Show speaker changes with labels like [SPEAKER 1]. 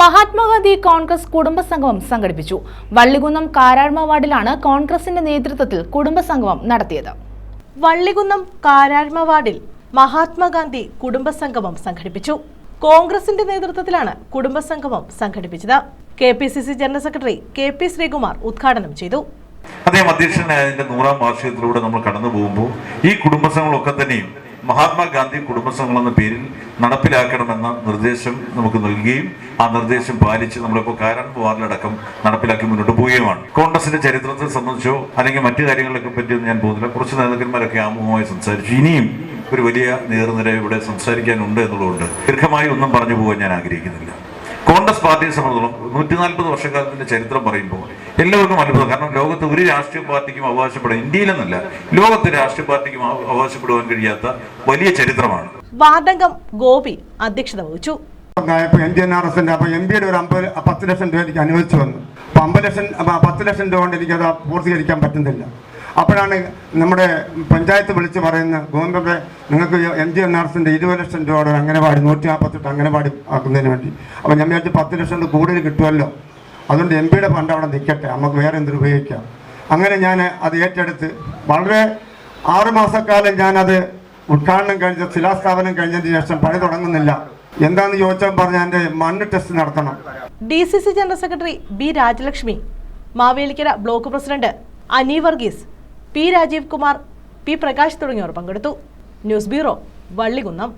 [SPEAKER 1] മഹാത്മാഗാന്ധി കോൺഗ്രസ് കുടുംബസംഗമം സംഘടിപ്പിച്ചു. വള്ളികുന്നം കാരാഴ്മ വാർഡിലാണ് കോൺഗ്രസിന്റെ നേതൃത്വത്തിൽ കുടുംബസംഗമം നടത്തിയത്.
[SPEAKER 2] വള്ളികുന്നം കാരാഴ്മ വാർഡിൽ മഹാത്മാഗാന്ധി കുടുംബസംഗമം സംഘടിപ്പിച്ചു. കോൺഗ്രസിന്റെ നേതൃത്വത്തിലാണ് കുടുംബസംഗമം സംഘടിപ്പിച്ചത്. K P C C general secretary K P Sreekumar ഉദ്ഘാടനം ചെയ്തു.
[SPEAKER 3] അദ്ദേഹം അധ്യക്ഷനായതിന്റെ നൂറാം വാർഷികത്തിലൂടെ നമ്മൾ കടന്നു പോകുമ്പോൾ ഈ കുടുംബസംഗമൊക്കെ തന്നെയും മഹാത്മാഗാന്ധി കുടുംബസംഘം എന്ന പേരിൽ നടപ്പിലാക്കണമെന്ന നിർദ്ദേശം നമുക്ക് നൽകുകയും ആ നിർദ്ദേശം പാലിച്ച് നമ്മളിപ്പോൾ കാരാൻ വാർഡിലടക്കം നടപ്പിലാക്കി മുന്നോട്ട് പോവുകയുമാണ്. കോൺഗ്രസിന്റെ ചരിത്രത്തെ സംബന്ധിച്ചോ അല്ലെങ്കിൽ മറ്റു കാര്യങ്ങളൊക്കെ പറ്റിയൊന്നും ഞാൻ പോകുന്നില്ല കുറച്ച് നേതാക്കന്മാരൊക്കെ ആമുഖമായി സംസാരിച്ചു. ഇനിയും ഒരു വലിയ നേർനിര ഇവിടെ സംസാരിക്കാനുണ്ട് എന്നുള്ളതുകൊണ്ട് ദീർഘമായി ഒന്നും പറഞ്ഞു പോകാൻ ഞാൻ ആഗ്രഹിക്കുന്നില്ല. കോൺഗ്രസ് പാർട്ടിയെ സംബന്ധിച്ചിടത്തോളം നൂറ്റി നാൽപ്പത് വർഷക്കാലത്തിന്റെ ചരിത്രം പറയുമ്പോൾ എല്ലാവർക്കും അത്ഭുതം കാരണം ലോകത്ത് ഒരു രാഷ്ട്രീയ പാർട്ടിക്കും അവകാശപ്പെടാൻ ഇന്ത്യയിലെന്നല്ല ലോകത്തെ രാഷ്ട്രീയ പാർട്ടിക്കും അവകാശപ്പെടുവാൻ കഴിയാത്ത വലിയ ചരിത്രമാണ്.
[SPEAKER 2] വാദംഗം ഗോപി അധ്യക്ഷത വഹിച്ചു.
[SPEAKER 4] എൻ ജി എൻ ആർ എസിന്റെ അപ്പോൾ എം പിയുടെ ഒരു അമ്പത് പത്ത് ലക്ഷം രൂപ എനിക്ക് അനുവദിച്ചു വന്നു അപ്പൊ അമ്പത് ലക്ഷം അപ്പൊ പത്ത് ലക്ഷം രൂപ കൊണ്ട് എനിക്കത് പൂർത്തീകരിക്കാൻ പറ്റുന്നില്ല. അപ്പോഴാണ് നമ്മുടെ പഞ്ചായത്ത് വിളിച്ച് പറയുന്നത് ഗവൺമെന്റ് നിങ്ങൾക്ക് എം ജി എൻ ആർ ഇരുപത് ലക്ഷം രൂപ അങ്ങനവാടി നൂറ്റി നാൽപ്പത്തെട്ട് അംഗനവാടി ആക്കുന്നതിന് വേണ്ടി. അപ്പോൾ ഞാൻ വിചാരിച്ചു പത്ത് ലക്ഷം രൂപ കൂടുതൽ കിട്ടുമല്ലോ. അതുകൊണ്ട് എം പിയുടെ ഫണ്ട് അവിടെ നിൽക്കട്ടെ നമുക്ക് വേറെ എന്തിനു ഉപയോഗിക്കാം. അങ്ങനെ ഞാൻ അത് ഏറ്റെടുത്ത് വളരെ ആറുമാസക്കാലം ഞാനത് ഉദ്ഘാടനം കഴിഞ്ഞ ശിലാസ്ഥാപനം കഴിഞ്ഞതിന് ശേഷം പണി തുടങ്ങുന്നില്ല. എന്താന്ന് ചോദിച്ചാൽ പറഞ്ഞാൽ എന്റെ മണ്ണ് ടെസ്റ്റ് നടത്തണം.
[SPEAKER 2] D C C general secretary B Rajalakshmi Mavelikkara block president Ani Varghese P Rajeev Kumar P Prakash തുടങ്ങിയവർ പങ്കെടുത്തു. News bureau Vallikunnam.